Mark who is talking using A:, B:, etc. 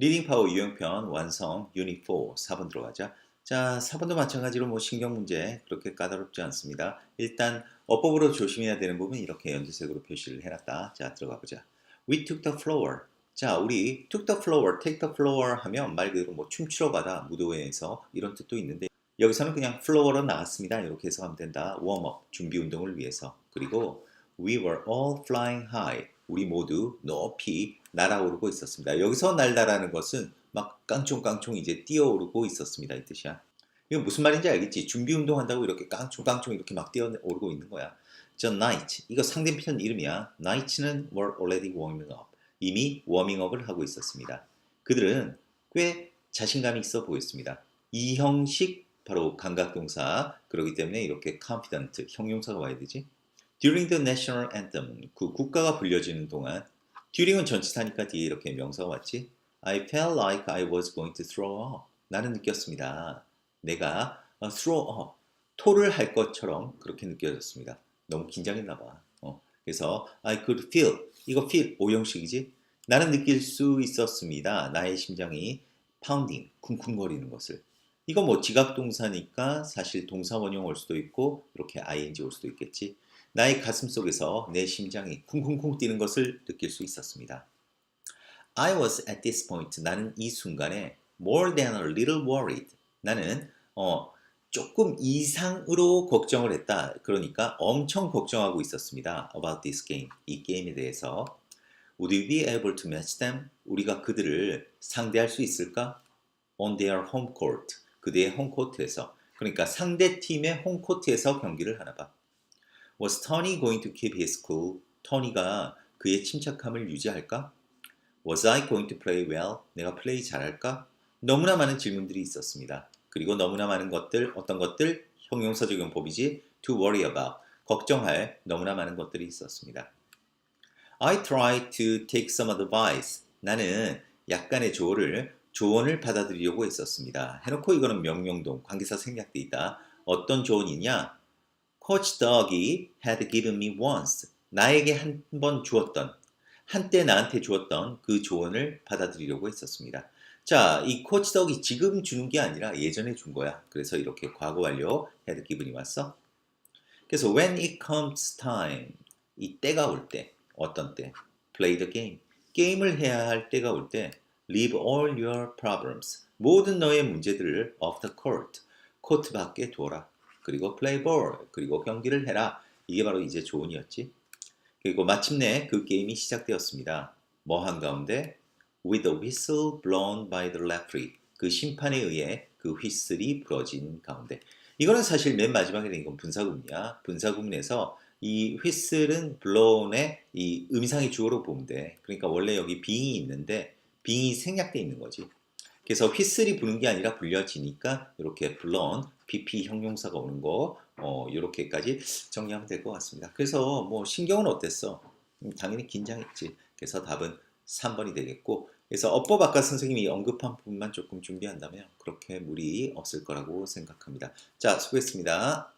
A: 리딩 파워 유형편 완성 유닛 4 4번 들어가자. 자, 4번도 마찬가지로 뭐 신경 문제 그렇게 까다롭지 않습니다. 일단 어법으로 조심해야 되는 부분 이렇게 연두색으로 표시를 해놨다. 자, 들어가 보자. We took the floor. 자, 우리 took the floor, take the floor 하면 말 그대로 뭐 춤추러 가다 무도회에서 이런 뜻도 있는데 여기서는 그냥 floor로 나왔습니다. 이렇게 해석하면 된다. 웜업, 준비 운동을 위해서. 그리고 we were all flying high. 우리 모두 높이 날아오르고 있었습니다. 여기서 날다라는 것은 막 깡총깡총 이제 뛰어오르고 있었습니다. 이 뜻이야. 이거 무슨 말인지 알겠지? 준비 운동한다고 이렇게 깡총깡총 이렇게 막 뛰어오르고 있는 거야. The night. 이거 상대편 이름이야. Night는 were already warming up. 이미 워밍업을 하고 있었습니다. 그들은 꽤 자신감이 있어 보였습니다. 이 형식 바로 감각동사 그렇기 때문에 이렇게 confident 형용사가 와야 되지. During the national anthem 그 국가가 불려지는 동안 during은 전치사니까 뒤에 이렇게 명사가 왔지. I felt like I was going to throw up. 나는 느꼈습니다. 내가 어, throw up 토를 할 것처럼 그렇게 느껴졌습니다. 너무 긴장했나 봐. 어, 그래서 I could feel 이거 feel 오형식이지. 나는 느낄 수 있었습니다. 나의 심장이 pounding 쿵쿵거리는 것을. 이거 뭐 지각 동사니까 사실 동사 원형 올 수도 있고 이렇게 ing 올 수도 있겠지. 나의 가슴 속에서 내 심장이 쿵쿵쿵 뛰는 것을 느낄 수 있었습니다. I was at this point. 나는 이 순간에 more than a little worried. 나는 어, 조금 이상으로 걱정을 했다. 그러니까 엄청 걱정하고 있었습니다. About this game. 이 게임에 대해서. Would we be able to match them? 우리가 그들을 상대할 수 있을까? On their home court. 그들의 홈코트에서. 그러니까 상대 팀의 홈코트에서 경기를 하나 봐. Was Tony going to keep his cool? 토니가 그의 침착함을 유지할까? Was I going to play well? 내가 플레이 잘할까? 너무나 많은 질문들이 있었습니다. 그리고 너무나 많은 것들, 어떤 것들, 형용사 적용법이지 to worry about, 걱정할 너무나 많은 것들이 있었습니다. I tried to take some advice. 나는 약간의 조언을, 조언을 받아들이려고 했었습니다. 해놓고 이거는 명령동, 관계사 생략돼 있다. 어떤 조언이냐? Coach Dog이 had given me once. 나에게 한 번 주었던, 한때 나한테 주었던 그 조언을 받아들이려고 했었습니다. 자, 이 코치 덕이 지금 주는 게 아니라 예전에 준 거야. 그래서 이렇게 과거 완료 had given이 왔어. 그래서 when it comes time, 이 때가 올 때, 어떤 때? play the game. 게임을 해야 할 때가 올 때, leave all your problems. 모든 너의 문제들을 off the court. 코트 밖에 둬라. 그리고 play ball. 그리고 경기를 해라. 이게 바로 이제 조언이었지. 그리고 마침내 그 게임이 시작되었습니다. 뭐 한가운데 with a whistle blown by the referee 그 심판에 의해 그 휘슬이 불어진 가운데 이거는 사실 맨 마지막에 된 건 분사구문이야. 분사구문에서 이 휘슬은 blown의 이 음상의 주어로 보면 돼. 그러니까 원래 여기 빙이 있는데 빙이 생략돼 있는 거지. 그래서 휘슬이 부는 게 아니라 불려지니까 이렇게 blown, BP 형용사가 오는 거 어, 이렇게까지 정리하면 될 것 같습니다. 그래서 뭐 신경은 어땠어? 음, 당연히 긴장했지. 그래서 답은 3번이 되겠고 그래서 어법 아까 선생님이 언급한 부분만 조금 준비한다면 그렇게 무리 없을 거라고 생각합니다. 자, 수고했습니다.